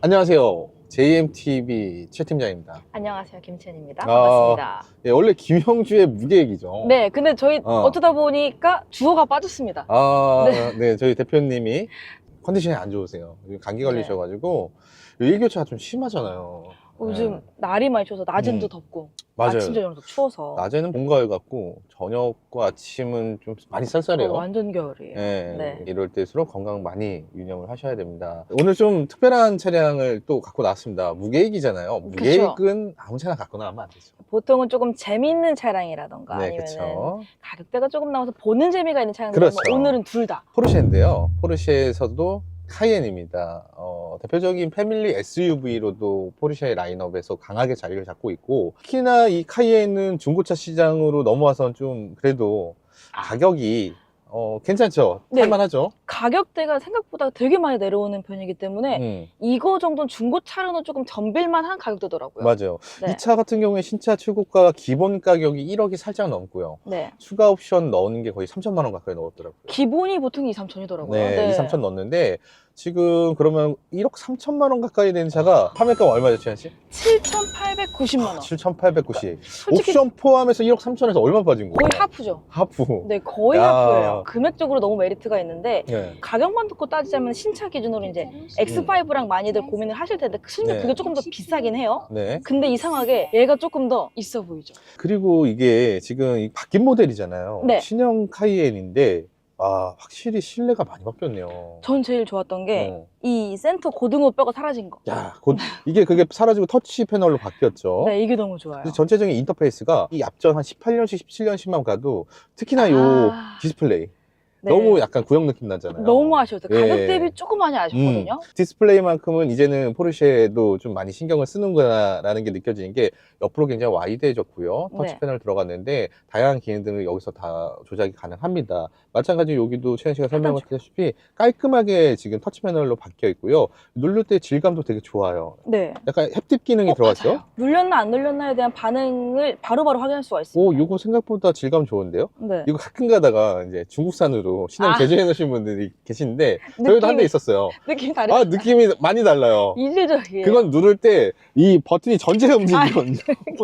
안녕하세요. JMTV 최 팀장입니다. 안녕하세요 김채연입니다. 아. 반갑습니다. 예, 원래 김형주의 무계획이죠. 네, 근데 저희 어. 어. 쩌다 보니까 주어가 빠졌습니다. 아, 네. 저희 대표님이 컨디션이 안 좋으세요. 감기 네. 걸리셔가지고 일교차가 좀 심하잖아요. 요즘 네. 날이 많이 추워서 낮은 음. 도 덥고 맞아요. 아침 저녁도 추워서 낮에는 봄 가을 같고 저녁과 아침은 좀 많이 어, 쌀쌀해요. 완전 겨울이에요. 예, 네. 이럴 때일수록 건강 많이 유념을 하셔야 됩니다. 오늘 좀 특별한 차량을 또 갖고 나왔습니다. 무계획이잖아요. 무계획은 아무 차나 갖고 나가면 안 되죠. 보통은 조금 재미있는 차량이라던가 네, 아니면. 가격대가 조금 나와서 보는 재미가 있는 차량들 그렇죠. 오늘은 둘 다. 포르쉐인데요. 포르쉐에서도 카이엔입니다. 어, 대표적인 패밀리 SUV로도 포르쉐 라인업에서 강하게 자리를 잡고 있고 특히나 이 카이엔은 중고차 시장으로 넘어와선 좀 그래도 아. 가격이 어, 괜찮죠? 네. 할만하죠? 가격대가 생각보다 되게 많이 내려오는 편이기 때문에 음, 이거 정도는 중고차로는 조금 견빌만한 가격대더라고요. 맞아요. 네. 이 차 같은 경우에 신차 출고가 기본 가격이 1억이 살짝 넘고요. 네. 추가 옵션 넣는 게 거의 3천만 원 가까이 넣었더라고요. 기본이 보통 2, 3천이더라고요. 네, 2, 3천 넣었는데 지금 그러면 1억 3천만 원 가까이 되는 차가 판매가가 얼마죠, 지현 씨? 7,890만 원. 7,890. 솔직히 옵션 포함해서 1억 3천에서 얼마 빠진 거예요? 거의 하프죠. 하프. 네, 거의 야. 하프예요. 금액적으로 너무 메리트가 있는데 네. 가격만 듣고 따지자면 신차 기준으로 이제 X5랑 많이들 고민을 하실 텐데 심지어 네. 그게 조금 더 비싸긴 해요. 네. 근데 이상하게 얘가 조금 더 있어 보이죠. 그리고 이게 지금 이 바뀐 모델이잖아요. 네. 신형 카이엔인데 아, 확실히 실내가 많이 바뀌었네요. 전 제일 좋았던 게 어. 이 센터 고등어 뼈가 사라진 거. 야, 곧 이게 그게 사라지고 터치 패널로 바뀌었죠. 네, 이게 너무 좋아요. 전체적인 인터페이스가 이 앞전 한 18년씩 17년씩만 가도 특히나 요 아. 디스플레이 네. 너무 약간 구형 느낌 나잖아요. 너무 아쉬웠어요. 가격 예. 대비 조금 많이 아쉽거든요. 음, 디스플레이만큼은 이제는 포르쉐도 좀 많이 신경을 쓰는구나라는 게 느껴지는 게 옆으로 굉장히 와이드해졌고요. 터치 네. 패널 들어갔는데 다양한 기능들을 여기서 다 조작이 가능합니다. 마찬가지로 여기도 최현 씨가 설명하셨다시피 깔끔하게 지금 터치 패널로 바뀌어 있고요. 누를 때 질감도 되게 좋아요. 네. 약간 햅팁 기능이 어, 들어갔죠? 맞아요. 눌렸나 안 눌렸나에 대한 반응을 바로바로 확인할 수가 오, 있습니다. 이거 생각보다 질감 좋은데요? 네. 이거 가끔 가다가 이제 중국산으로 신형 아. 제조해 놓으신 분들이 계신데 저희도 한 대 있었어요. 느낌 다르 아, 느낌이 많이 달라요. 이질적이에요. 그건 누를 때 이 버튼이 전체가 움직이거든요.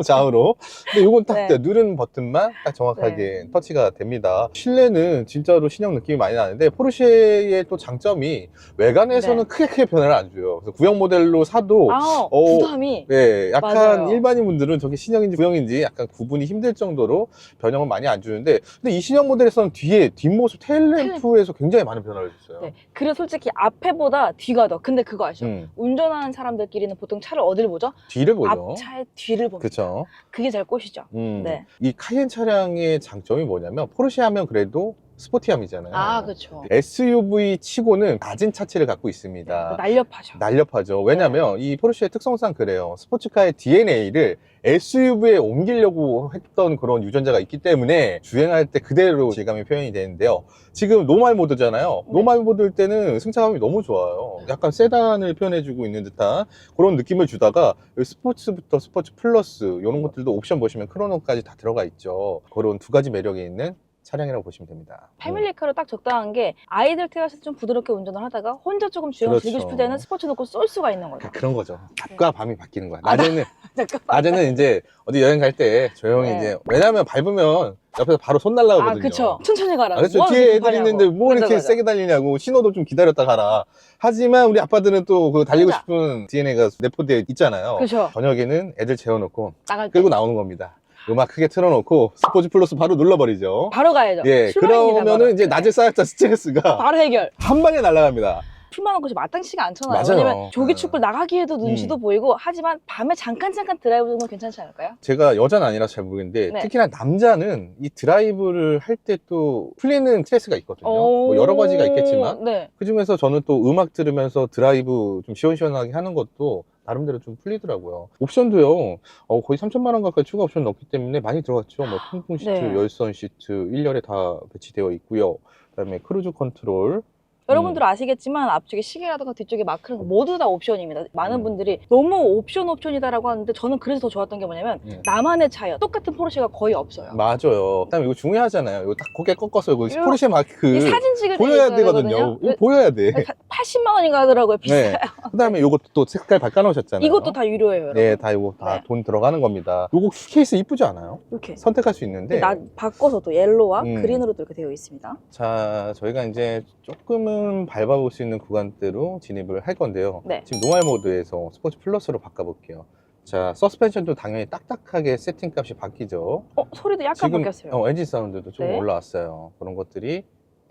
좌우로. 근데 이건 딱 네. 그 누른 버튼만 딱 정확하게 터치가 됩니다. 실내는 진짜로 신형 느낌이 많이 나는데 포르쉐의 또 장점이 외관에서는 네. 크게 크게 변화를 안 줘요. 그래서 구형 모델로 사도 아, 어, 부담이 네, 약간 맞아요. 일반인 분들은 저게 신형인지 구형인지 약간 구분이 힘들 정도로 변형을 많이 안 주는데 근데 이 신형 모델에서는 뒤에 뒷모습 테 일램프에서 굉장히 많은 변화를 줬어요. 네. 그래서 솔직히 앞에보다 뒤가 더. 근데 그거 아시죠? 음, 운전하는 사람들끼리는 보통 차를 어딜 보죠? 뒤를 보죠. 앞차의 뒤를 봅니다. 그렇죠. 그게 제일 꽃이죠. 음, 네. 이 카이엔 차량의 장점이 뭐냐면 포르쉐 하면 그래도 스포티함이잖아요. 아, 그렇죠. SUV 치고는 낮은 차체를 갖고 있습니다. 날렵하죠. 날렵하죠. 왜냐면 이 포르쉐의 특성상 그래요. 스포츠카의 DNA를 SUV에 옮기려고 했던 그런 유전자가 있기 때문에 주행할 때 그대로 질감이 표현이 되는데요. 지금 노말 모드잖아요. 네. 노말 모드일 때는 승차감이 너무 좋아요. 약간 세단을 표현해주고 있는 듯한 그런 느낌을 주다가 스포츠부터 스포츠 플러스 이런 것들도 옵션 보시면 크로노까지 다 들어가 있죠. 그런 두 가지 매력이 있는 차량이라고 보시면 됩니다. 패밀리카로 딱 적당한 게 아이들 때좀 부드럽게 운전을 하다가 혼자 조금 주행을 그렇죠. 즐기고 싶을 때는 스포츠 놓고 쏠 수가 있는 거죠. 그- 그런 거죠. 낮과 밤이 바뀌는 거야. 아, 낮에는. 낮에는 이제 어디 여행 갈 때 조용히 네. 이제 왜냐하면 밟으면 옆에서 바로 손 날라오거든요. 아, 그쵸. 천천히 가라. 아, 그렇죠. 뭐 하는 뒤에 게 애들 급하냐고. 있는데 뭐 맞아, 이렇게 맞아. 세게 달리냐고 신호도 좀 기다렸다 가라. 하지만 우리 아빠들은 또 그 달리고 맞아. 싶은 DNA가 내포되어 있잖아요. 그쵸. 저녁에는 애들 재워놓고 나갈 때. 끌고 나오는 겁니다. 음악 크게 틀어놓고 스포츠 플러스 바로 눌러버리죠. 바로 가야죠. 예, 출발입니다, 그러면은. 이제 낮에 쌓였던 스트레스가 바로 해결. 한 방에 날아갑니다. 풀만한 곳이 마땅치가 않잖아요. 맞아요. 왜냐면 조기 네. 축구 나가기에도 눈치도 음. 보이고 하지만 밤에 잠깐 잠깐 드라이브 정도 괜찮지 않을까요? 제가 여자는 아니라 잘 모르겠는데 네. 특히나 남자는 이 드라이브를 할 때 또 풀리는 스트레스가 있거든요. 뭐 여러 가지가 있겠지만 네. 그 중에서 저는 또 음악 들으면서 드라이브 좀 시원시원하게 하는 것도 나름대로 좀 풀리더라고요. 옵션도요, 어, 거의 3천만 원 가까이 추가 옵션 넣기 때문에 많이 들어갔죠. 뭐 통풍 시트, 네. 열선 시트, 1열에 다 배치되어 있고요. 그다음에 크루즈 컨트롤. 여러분들 음. 아시겠지만 앞쪽에 시계라든가 뒤쪽에 마크는 모두 다 옵션입니다. 많은 음. 분들이 너무 옵션 옵션이다라고 하는데 저는 그래서 더 좋았던 게 뭐냐면 음. 나만의 차예요. 똑같은 포르쉐가 거의 없어요. 맞아요. 그다음에 이거 중요하잖아요. 이거 딱 고개 꺾어서 그 이거- 포르쉐 마크 이 사진 찍을 때 보여야 있어야 되거든요. 이거 보여야 돼. 80만 원인가 하더라고요. 비싸요. 네. 그다음에 요것도 또 색깔 바꿔놓으셨잖아요. 이것도 다 유료예요, 여러분. 네, 다 이거 다 네. 돈 들어가는 겁니다. 요거 케이스 이쁘지 않아요? 이렇게. 선택할 수 있는데. 나 바꿔서도 옐로우와 음. 그린으로도 이렇게 되어 있습니다. 자, 저희가 이제 조금은 밟아볼 수 있는 구간대로 진입을 할 건데요. 네. 지금 노말 모드에서 스포츠 플러스로 바꿔볼게요. 자, 서스펜션도 당연히 딱딱하게 세팅 값이 바뀌죠. 어, 소리도 약간 지금 바뀌었어요. 어, 엔진 사운드도 좀 네. 올라왔어요. 그런 것들이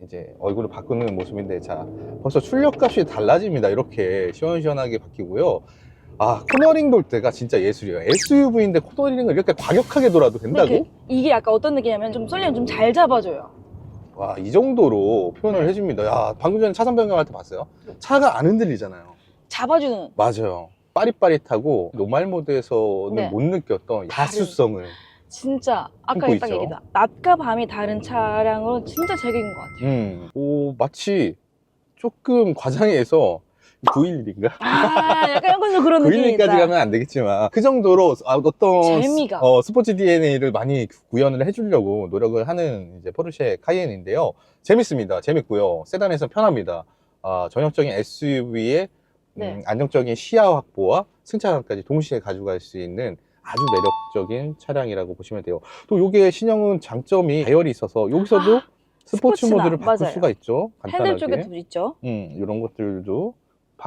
이제 얼굴을 바꾸는 모습인데 자 벌써 출력 값이 달라집니다. 이렇게 시원시원하게 바뀌고요. 아 코너링 돌 때가 진짜 예술이에요. SUV인데 코너링을 이렇게 과격하게 돌아도 된다고? 이게 약간 어떤 느낌이냐면 좀 쏠리면 좀잘 잡아줘요. 와 이 정도로 표현을 네. 해줍니다. 야 방금 전에 차선 변경할 때 봤어요? 차가 안 흔들리잖아요. 잡아주는 맞아요. 빠릿빠릿하고 노말 모드에서는 네. 못 느꼈던. 야수성을 진짜 아까 품고 딱 있죠. 얘기다. 낮과 밤이 다른 차량으로 진짜 제격인 것 같아요. 음, 오 마치 조금 과장해서 911인가? 아, 약간 약간 그런 느낌이 911까지 있다. 가면 안 되겠지만 그 정도로 아, 어떤 재미가. 스, 어, 스포츠 DNA를 많이 구현을 해주려고 노력을 하는 이제 포르쉐 카이엔인데요. 재밌습니다. 재밌고요. 세단에서 편합니다. 아, 전형적인 SUV의 네. 안정적인 시야 확보와 승차감까지 동시에 가져갈 수 있는 아주 매력적인 차량이라고 보시면 돼요. 또 이게 신형은 장점이 다이얼이 있어서 여기서도 스포츠 아, 스포츠나, 모드를 바꿀 맞아요. 수가 있죠. 간단하게. 핸들 쪽에도 있죠. 음, 이런 것들도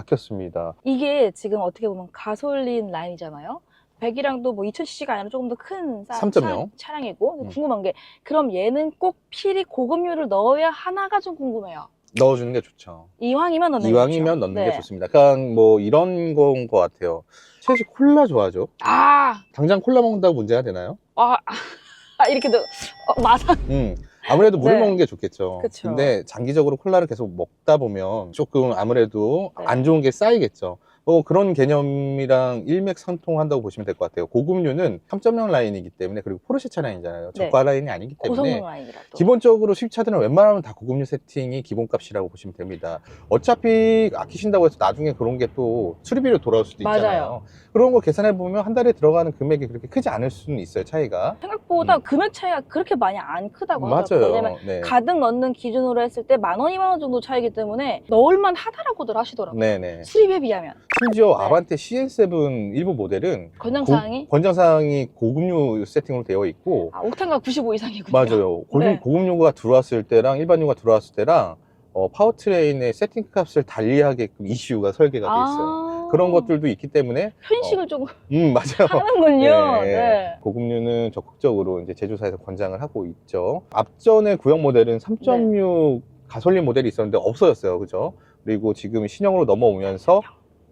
바뀌었습니다. 이게 지금 어떻게 보면 가솔린 라인이잖아요. 100이랑도 뭐 2000cc가 아니라 조금 더 큰 3.0. 차량이고 음. 궁금한 게 그럼 얘는 꼭 필히 고급류를 넣어야 하나가 좀 궁금해요. 넣어주는 게 좋죠. 이왕이면 넣는 게 이왕이면 좋죠. 넣는 네. 게 좋습니다. 약간 뭐 이런 건 것 같아요. 최씨 콜라 좋아하죠? 아, 당장 콜라 먹는다고 문제가 되나요? 아, 아 이렇게도 어, 마상. 음, 아무래도 물을 네. 먹는 게 좋겠죠. 그쵸. 근데 장기적으로 콜라를 계속 먹다 보면 조금 아무래도 네. 안 좋은 게 쌓이겠죠. 뭐 그런 개념이랑 일맥상통한다고 보시면 될 것 같아요. 고급류는 3.0 라인이기 때문에 그리고 포르쉐 차량이잖아요. 네. 저가 라인이 아니기 때문에 고성능 라인이라 또. 기본적으로 수입차들은 웬만하면 다 고급류 세팅이 기본값이라고 보시면 됩니다. 어차피 아끼신다고 해서 나중에 그런 게 또 수리비로 돌아올 수도 있잖아요. 맞아요. 그런 거 계산해 보면 한 달에 들어가는 금액이 그렇게 크지 않을 수는 있어요. 차이가. 생각보다 음. 금액 차이가 그렇게 많이 안 크다고 하더라고요. 맞아요. 왜냐면 네. 가득 넣는 기준으로 했을 때 만 원, 이만 원 정도 차이기 때문에 넣을만 하다라고들 하시더라고요. 네네. 수입에 비하면. 심지어 네. 아반떼 CN7 일부 모델은 권장사항이 고, 권장사항이 고급류 세팅으로 되어 있고 아, 옥탄가 95 이상이군요. 맞아요. 고급, 네. 고급류가 들어왔을 때랑 일반류가 들어왔을 때랑 어, 파워트레인의 세팅 값을 달리하게끔 ECU가 설계가 돼 있어요. 아, 그런 것들도 있기 때문에 편식을 조금 음 맞아요. 하는군요. 네. 네. 고급류는 적극적으로 이제 제조사에서 권장을 하고 있죠. 앞전의 구형 모델은 3.6 가솔린 모델이 있었는데 없어졌어요. 그죠? 그리고 지금 신형으로 넘어오면서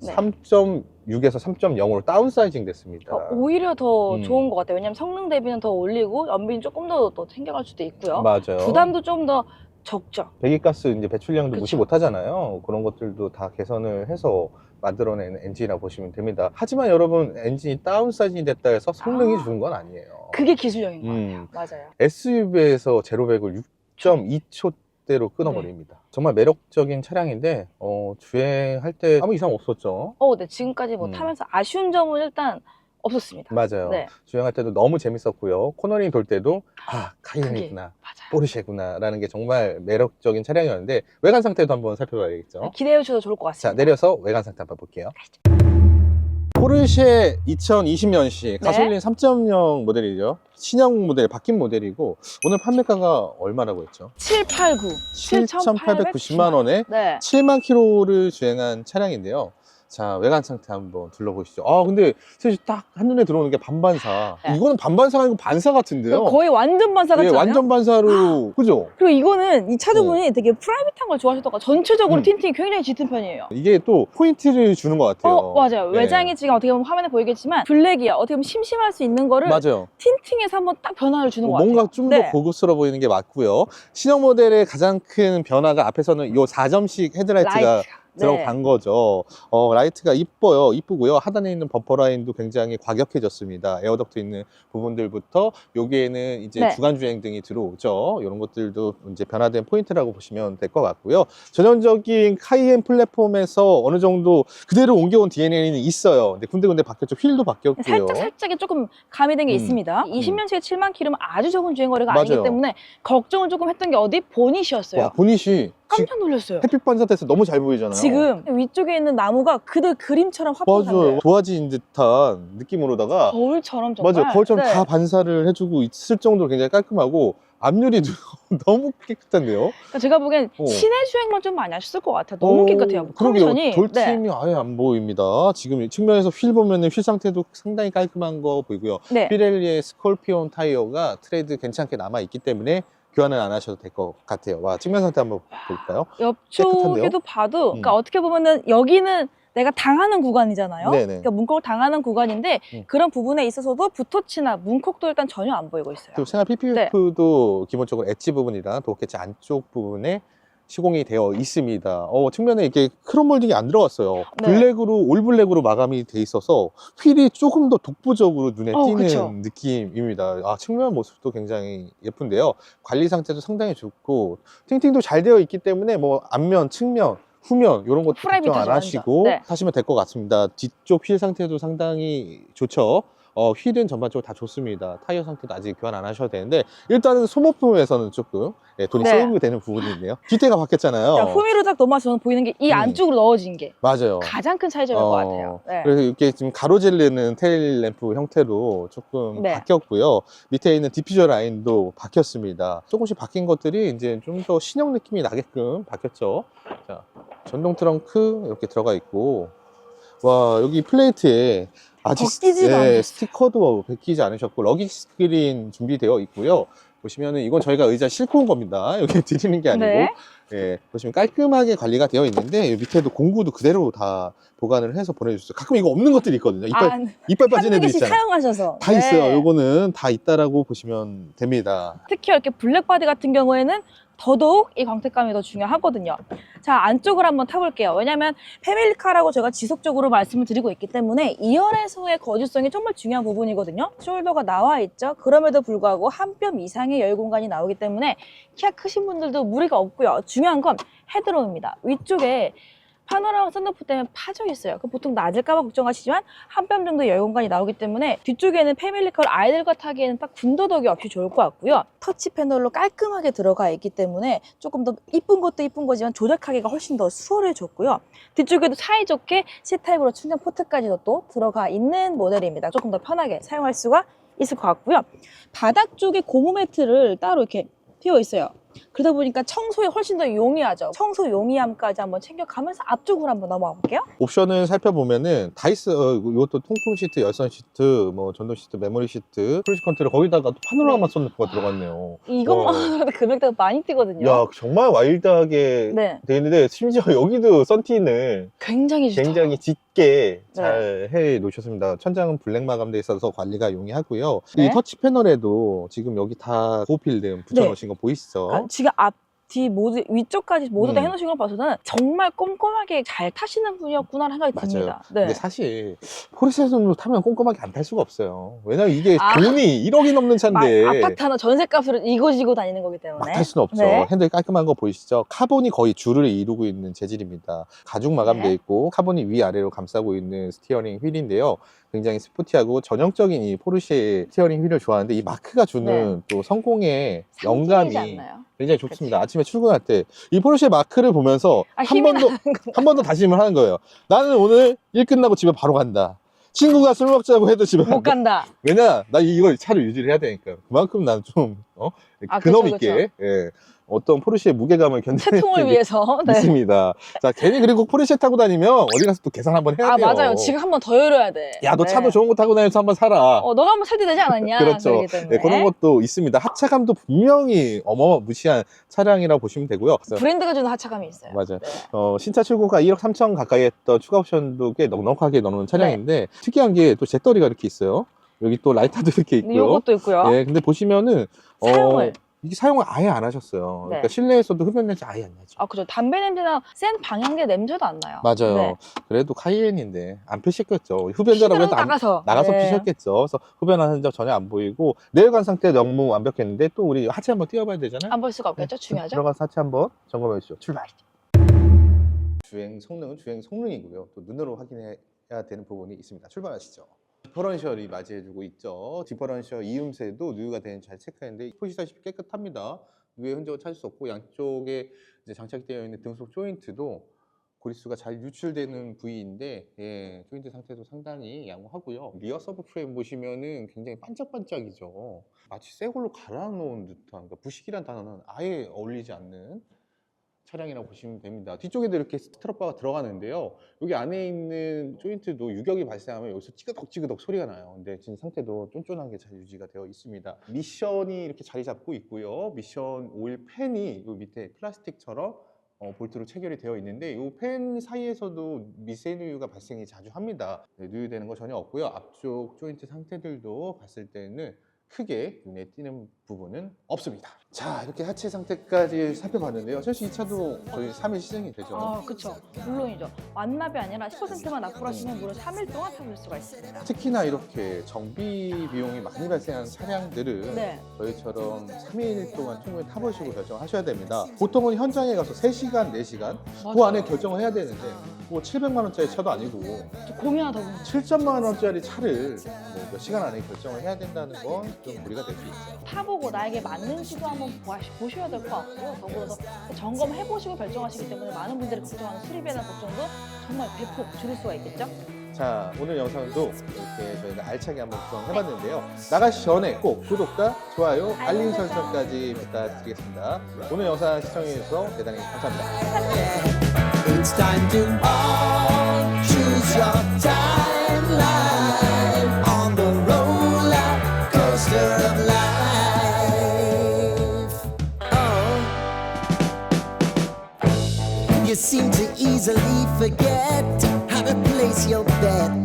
네. 3.6에서 3.0으로 다운사이징 됐습니다. 어, 오히려 더 음. 좋은 것 같아요. 왜냐면 성능 대비는 더 올리고 연비는 조금 더, 더 챙겨갈 수도 있고요. 맞아요. 부담도 좀 더 적죠. 배기가스 이제 배출량도 그쵸. 무시 못 하잖아요. 그런 것들도 다 개선을 해서 만들어낸 엔진이라고 보시면 됩니다. 하지만 여러분 엔진이 다운사이징이 됐다 해서 성능이 아. 좋은 건 아니에요. 그게 기술력인 것 음. 같아요. 맞아요. SUV에서 제로백을 6.2초 대로 끊어버립니다. 정말 매력적인 차량인데 어, 주행할 때 아무 이상 없었죠. 어, 네. 지금까지 뭐 음. 타면서 아쉬운 점은 일단 없었습니다. 맞아요. 네. 주행할 때도 너무 재밌었고요. 코너링 돌 때도 아 그게 카이엔이구나, 맞아요. 포르쉐구나라는 게 정말 매력적인 차량이었는데 외관 상태도 한번 살펴봐야겠죠. 기대해 주셔도 좋을 것자 같습니다. 내려서 외관 상태 한번 볼게요. 포르쉐 2020년식 가솔린 3.0 모델이죠. 신형 모델, 바뀐 모델이고 오늘 판매가가 얼마라고 했죠? 789. 7,890만 원에 네. 7만 킬로를 주행한 차량인데요. 자, 외관 상태 한번 둘러보시죠. 아, 근데 사실 딱 한눈에 들어오는 게 반반사. 네. 이거는 반반사가 아니고 반사 같은데요. 거의 완전 반사 같지 예, 않아요? 완전 반사로, 그죠? 그리고 이거는 이 차주분이 되게 프라이빗한 걸 좋아하시다가 전체적으로 음. 틴팅이 굉장히 짙은 편이에요. 이게 또 포인트를 주는 것 같아요. 어, 맞아요. 네. 외장이 지금 어떻게 보면 화면에 보이겠지만 블랙이야. 어떻게 보면 심심할 수 있는 거를 맞아요. 틴팅해서 한번 딱 변화를 주는 것 뭔가 같아요. 좀더 네. 고급스러워 보이는 게 맞고요. 신형 모델의 가장 큰 변화가 앞에서는 이 4점씩 헤드라이트가 라이트가. 들어간 거죠. 어, 라이트가 이뻐요. 이쁘고요. 하단에 있는 범퍼 라인도 굉장히 과격해졌습니다. 에어덕트 있는 부분들부터 여기에는 이제 네. 주간 주행 등이 들어오죠. 이런 것들도 이제 변화된 포인트라고 보시면 될 것 같고요. 전형적인 카이엔 플랫폼에서 어느 정도 그대로 옮겨온 DNA는 있어요. 근데 군데군데 바뀌었죠. 휠도 바뀌었고요. 살짝 살짝이 조금 가미된 게 음. 있습니다. 20년치의 7만 킬로면 아주 적은 주행 거리가 맞아요. 아니기 때문에 걱정을 조금 했던 게 어디 보닛이었어요. 와, 보닛이 깜짝 놀랐어요. 햇빛 반사돼서 너무 잘 보이잖아요. 지금 위쪽에 있는 나무가 그들 그림처럼 화판 맞아요. 좋아진 듯한 느낌으로다가 거울처럼 정말. 맞아요. 거울처럼 네. 다 반사를 해주고 있을 정도로 굉장히 깔끔하고 앞유리도 너무 깨끗한데요. 그러니까 제가 보기엔 어. 시내 주행만 좀 많이 하셨을 것 같아요. 너무 오, 깨끗해요. 그러게요. 컨디션이. 네. 돌팀이 아예 안 보입니다. 지금 이 측면에서 휠 보면은 휠 상태도 상당히 깔끔한 거 보이고요. 네. 피렐리의 스콜피온 타이어가 트레이드 괜찮게 남아 있기 때문에 교환을 안 하셔도 될 것 같아요. 와 측면 상태 한번 볼까요? 옆쪽에도 깨끗한데요? 봐도, 그러니까 음. 어떻게 보면은 여기는 내가 당하는 구간이잖아요. 네네. 그러니까 문콕을 당하는 구간인데 음. 그런 부분에 있어서도 붓터치나 문콕도 일단 전혀 안 보이고 있어요. 또 생활 PPF도 기본적으로 엣지 부분이랑 도어캐치 안쪽 부분에 시공이 되어 있습니다. 어, 측면에 이렇게 크롬 몰딩이 안 들어갔어요. 네. 블랙으로 올 블랙으로 마감이 돼 있어서 휠이 조금 더 독보적으로 눈에 어, 띄는 그쵸. 느낌입니다. 아, 측면 모습도 굉장히 예쁜데요. 관리 상태도 상당히 좋고 팅팅도 잘 되어 있기 때문에 뭐 앞면, 측면 후면 이런 것도 걱정 안. 하시고 네. 타시면 될 것 같습니다. 뒤쪽 휠 상태도 상당히 좋죠. 어, 휠은 전반적으로 다 좋습니다. 타이어 상태도 아직 교환 안 하셔도 되는데 일단은 소모품에서는 조금 예, 돈이 네. 세이브 되는 부분이 있네요. 뒷대가 바뀌었잖아요. 그러니까 후미로 딱 넘어와서 저는 보이는 게 이 음. 안쪽으로 넣어진 게 맞아요. 가장 큰 차이점일 것 어, 같아요. 네. 그래서 이렇게 지금 가로질르는 테일 램프 형태로 조금 네. 바뀌었고요. 밑에 있는 디퓨저 라인도 바뀌었습니다. 조금씩 바뀐 것들이 이제 좀 더 신형 느낌이 나게끔 바뀌었죠. 자, 전동 트렁크 이렇게 들어가 있고, 와 여기 플레이트에 아직 벗기지도 예, 않으셨어요. 스티커도 벗기지 않으셨고 러기 스크린 준비되어 있고요. 보시면은 이건 저희가 의자 싣고 온 겁니다. 여기 드리는 게 아니고 네. 예, 보시면 깔끔하게 관리가 되어 있는데 이 밑에도 공구도 그대로 다 보관을 해서 보내주셨어요. 가끔 이거 없는 것들이 있거든요. 이빨, 아, 이빨 빠진 한두 애들 개씩 있잖아요. 사용하셔서 다 네. 있어요. 요거는 다 있다라고 보시면 됩니다. 특히 이렇게 블랙바디 같은 경우에는 더더욱 이 광택감이 더 중요하거든요. 자, 안쪽을 한번 타볼게요. 왜냐면 패밀리카라고 제가 지속적으로 말씀을 드리고 있기 때문에 2열에서의 거주성이 정말 중요한 부분이거든요. 숄더가 나와 있죠. 그럼에도 불구하고 한 뼘 이상의 열 공간이 나오기 때문에 키가 크신 분들도 무리가 없고요. 중요한 건 헤드룸입니다. 위쪽에 파노라마 썬루프 때문에 파져 있어요. 보통 낮을까봐 걱정하시지만 한 뼘 정도 열 공간이 나오기 때문에 뒤쪽에는 패밀리카를 아이들과 타기에는 딱 군더더기 없이 좋을 것 같고요. 터치 패널로 깔끔하게 들어가 있기 때문에 조금 더 이쁜 것도 이쁜 거지만 조작하기가 훨씬 더 수월해졌고요. 뒤쪽에도 사이좋게 C타입으로 충전 포트까지도 또 들어가 있는 모델입니다. 조금 더 편하게 사용할 수가 있을 것 같고요. 바닥 쪽에 고무 매트를 따로 이렇게 띄워 있어요. 그러다 보니까 청소에 훨씬 더 용이하죠. 청소 용이함까지 한번 챙겨가면서 앞쪽으로 한번 넘어가 볼게요. 옵션을 살펴보면은 다 있어요. 이것도 통풍 시트, 열선 시트, 뭐 전동 시트, 메모리 시트, 크루즈 컨트롤 거기다가 또 파노라마 네. 썬루프가 들어갔네요. 이것만으로도 금액대가 많이 뛰거든요. 야 정말 와일드하게 네, 되어 있는데 심지어 여기도 썬틴을 굉장히 좋다. 굉장히 짙 게 네. 잘해 놓으셨습니다. 천장은 블랙 마감돼 있어서 관리가 용이하고요. 네. 이 터치 패널에도 지금 여기 다 고필름 붙여놓으신 거 보이시죠? 그러니까 지금 앞, 뒤 모두 위쪽까지 모두 다 음. 해놓으신 걸 봐서는 정말 꼼꼼하게 잘 타시는 분이었구나라는 생각이 맞아요. 듭니다. 네. 근데 사실 포르쉐는 타면 꼼꼼하게 안탈 수가 없어요. 왜냐면 이게 아. 돈이 1억이 넘는 마- 차인데 아파트 하나 전세값으로 이고 지고 다니는 거기 때문에. 막 탈 수는 없죠. 네. 핸들 깔끔한 거 보이시죠? 카본이 거의 줄을 이루고 있는 재질입니다. 가죽 마감돼 네. 있고 카본이 위아래로 감싸고 있는 스티어링 휠인데요. 굉장히 스포티하고 전형적인 이 포르쉐 스티어링 휠을 좋아하는데 이 마크가 주는 또 성공의 영감이 네. 않나요? 굉장히 좋습니다. 아침에 출근할 때 이 포르쉐 마크를 보면서 아, 한 힘이 번더한번 더 다짐을 하는 거예요. 나는 오늘 일 끝나고 집에 바로 간다. 친구가 술 먹자고 해도 집에 못 간다. 왜냐 나 이걸 차를 유지를 해야 되니까 그만큼 나는 좀 어? 아, 근엄 그쵸, 있게 예, 어떤 포르쉐의 무게감을 견디는 채통을 위해서. 네. 있습니다. 자 괜히 그리고 포르쉐 타고 다니면 어디 가서 또 계산 한번 해야 아 돼요. 맞아요. 지금 한번 더 열어야 돼. 야 너 네. 차도 좋은 거 타고 다니면서 한번 사라. 어, 너가 한번 살때 되지 않았냐? 그렇죠. 네, 그런 것도 있습니다. 하차감도 분명히 어마무시한 차량이라고 보시면 되고요. 브랜드가 주는 하차감이 있어요. 맞아요. 네. 어, 신차 출고가 1억 3천 가까이 했던 추가 옵션도 꽤 넉넉하게 넣어놓은 차량인데 특이한 게 또 잿더리가 이렇게 있어요. 여기 또 라이터도 이렇게 있고요. 이것도 있고요. 예, 근데 보시면은 어, 사용을. 이게 사용을 아예 안 하셨어요. 네. 그러니까 실내에서도 흡연 냄새 아예 안 나죠. 아 그죠. 담배 냄새나 센 방향제 냄새도 안 나요. 맞아요. 네. 그래도 카이엔인데 안 피셨겠죠. 흡연자라고 해서 안, 나가서 나가서 네. 피셨겠죠. 그래서 흡연하는 흔적 전혀 안 보이고 내외관 상태 너무 완벽했는데 또 우리 하체 한번 띄워봐야 되잖아요. 안 볼 수가 없겠죠. 중요하죠. 들어가서 하체 한번 점검해 주시죠. 출발. 주행 성능은 주행 성능이고요. 또 눈으로 확인해야 되는 부분이 있습니다. 출발하시죠. 디퍼런셜이 맞이해주고 있죠. 디퍼런셜 이음새도 누유가 되는지 잘 체크했는데 보시다시피 깨끗합니다. 누의 흔적을 찾을 수 없고 양쪽에 이제 장착되어 있는 등속 조인트도 고리수가 잘 유출되는 부위인데 예, 조인트 상태도 상당히 양호하고요. 리어 서브 프레임 보시면은 굉장히 반짝반짝이죠. 마치 새 걸로 갈아 놓은 듯한 그러니까 부식이란 단어는 아예 어울리지 않는 차량이라고 보시면 됩니다. 뒤쪽에도 이렇게 스트럿바가 들어가는데요. 여기 안에 있는 조인트도 유격이 발생하면 여기서 찌그덕찌그덕 소리가 나요. 근데 지금 상태도 쫀쫀하게 잘 유지가 되어 있습니다. 미션이 이렇게 자리 잡고 있고요. 미션 오일 팬이 요 밑에 플라스틱처럼 어, 볼트로 체결이 되어 있는데 이 팬 사이에서도 미세누유가 발생이 자주 합니다. 네, 누유되는 거 전혀 없고요. 앞쪽 조인트 상태들도 봤을 때는 크게 눈에 띄는 부분은 없습니다. 자, 이렇게 하체 상태까지 살펴봤는데요. 사실 이 차도 저희 3일 시승이 되죠. 아, 그쵸. 물론이죠. 완납이 아니라 10%만 납부하시면 무려 3일 동안 타볼 수가 있습니다. 특히나 이렇게 정비 비용이 많이 발생하는 차량들은 네. 저희처럼 3일 동안 충분히 타보시고 결정하셔야 됩니다. 보통은 현장에 가서 3시간, 4시간 그 맞아요. 안에 결정을 해야 되는데 뭐 700만 원짜리 차도 아니고 저 고민하다 보면 7천만 원짜리 차를 뭐몇 시간 안에 결정을 해야 된다는 건 좀 무리가 될 수 있어요. 타보고 나에게 맞는지도 한번 보시- 보셔야 될 것 같고요. 더불어서 점검해 보시고 결정하시기 때문에 많은 분들이 걱정하는 수리비에 대한 걱정도 정말 대폭 줄일 수가 있겠죠? 자, 오늘 영상도 이렇게 저희가 알차게 한번 구성해봤는데요. 나가시 전에 꼭 구독과 좋아요, 알림 설정까지 부탁드리겠습니다. 오늘 영상 시청해주셔서 대단히 감사합니다. It's time to all choose your timeline on the roller coaster of life. Oh, you seem to easily forget how to place your bet.